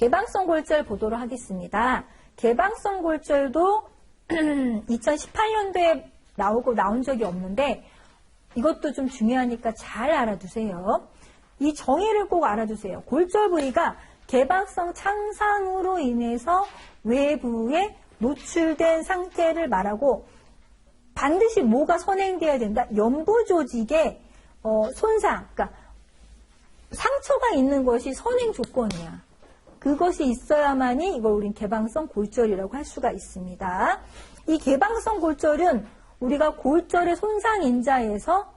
개방성 골절 보도록 하겠습니다. 개방성 골절도 2018년도에 나오고 나온 적이 없는데 이것도 좀 중요하니까 잘 알아두세요. 이 정의를 꼭 알아두세요. 골절 부위가 개방성 창상으로 인해서 외부에 노출된 상태를 말하고 반드시 뭐가 선행돼야 된다? 연부 조직의 어, 손상, 그러니까 상처가 있는 것이 선행 조건이야. 그것이 있어야만이 이걸 우린 개방성 골절이라고 할 수가 있습니다. 이 개방성 골절은 우리가 골절의 손상 인자에서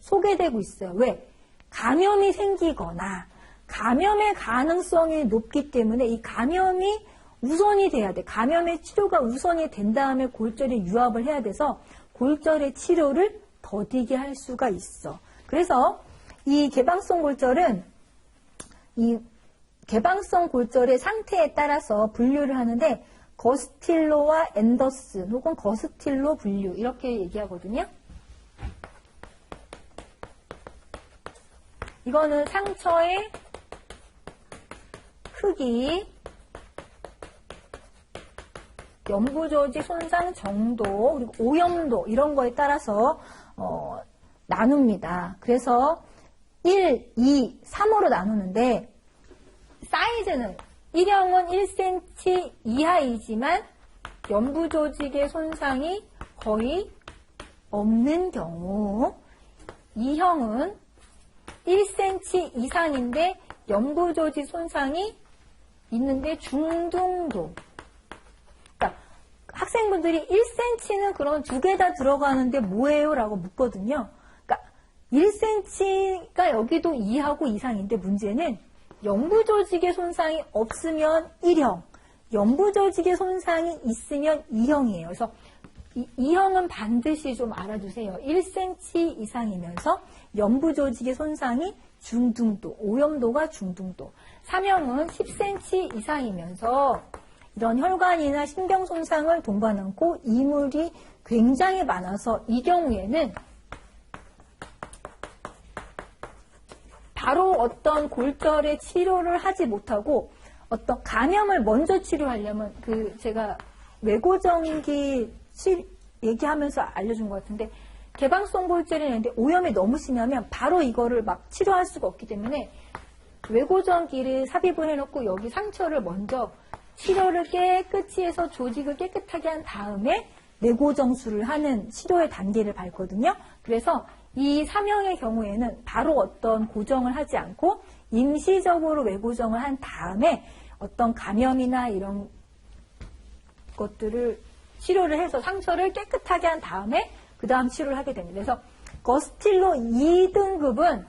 소개되고 있어요. 왜? 감염이 생기거나 감염의 가능성이 높기 때문에 이 감염이 우선이 돼야 돼. 감염의 치료가 우선이 된 다음에 골절이 유압을 해야 돼서 골절의 치료를 더디게 할 수가 있어. 그래서 이 개방성 골절은 이 개방성 골절의 상태에 따라서 분류를 하는데 거스틸로와 앤더슨 혹은 거스틸로 분류 이렇게 얘기하거든요. 이거는 상처의 크기, 연부조직 손상 정도, 그리고 오염도 이런 거에 따라서 어, 나눕니다. 그래서 1, 2, 3으로 나누는데 사이즈는 1형은 1cm 이하이지만 연부 조직의 손상이 거의 없는 경우 2형은 1cm 이상인데 연부 조직 손상이 있는데 중등도 그러니까 학생분들이 1cm는 그런 두 개 다 들어가는데 뭐예요? 라고 묻거든요. 그러니까 1cm가 여기도 2하고 이상인데 문제는 연부조직의 손상이 없으면 1형, 연부조직의 손상이 있으면 2형이에요. 그래서 이, 2형은 반드시 좀 알아두세요. 1cm 이상이면서 연부 조직의 손상이 중등도, 오염도가 중등도. 3형은 10cm 이상이면서 이런 혈관이나 신경 손상을 동반 않고 이물이 굉장히 많아서 이 경우에는 바로 어떤 골절의 치료를 하지 못하고 어떤 감염을 먼저 치료하려면 그 제가 외고정기 치, 얘기하면서 알려준 것 같은데 개방성 골절이 있는데 오염이 너무 심하면 바로 이거를 막 치료할 수가 없기 때문에 외고정기를 삽입을 해놓고 여기 상처를 먼저 치료를 깨끗이 해서 조직을 깨끗하게 한 다음에 내고정수를 하는 치료의 단계를 밟거든요. 그래서 이 사명의 경우에는 바로 어떤 고정을 하지 않고 임시적으로 외고정을 한 다음에 어떤 감염이나 이런 것들을 치료를 해서 상처를 깨끗하게 한 다음에 그 다음 치료를 하게 됩니다. 그래서 거스틸로 2등급은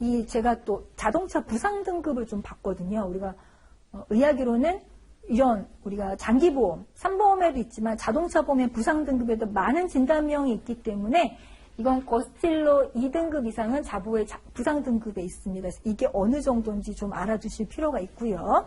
이 제가 또 자동차 부상 등급을 좀 봤거든요. 우리가 어, 의학으로는 이런 우리가 장기보험, 3보험에도 있지만 자동차 보험의 부상 등급에도 많은 진단명이 있기 때문에 이건 거스틸로 2등급 이상은 자부의 부상 등급에 있습니다. 이게 어느 정도인지 좀 알아두실 필요가 있고요.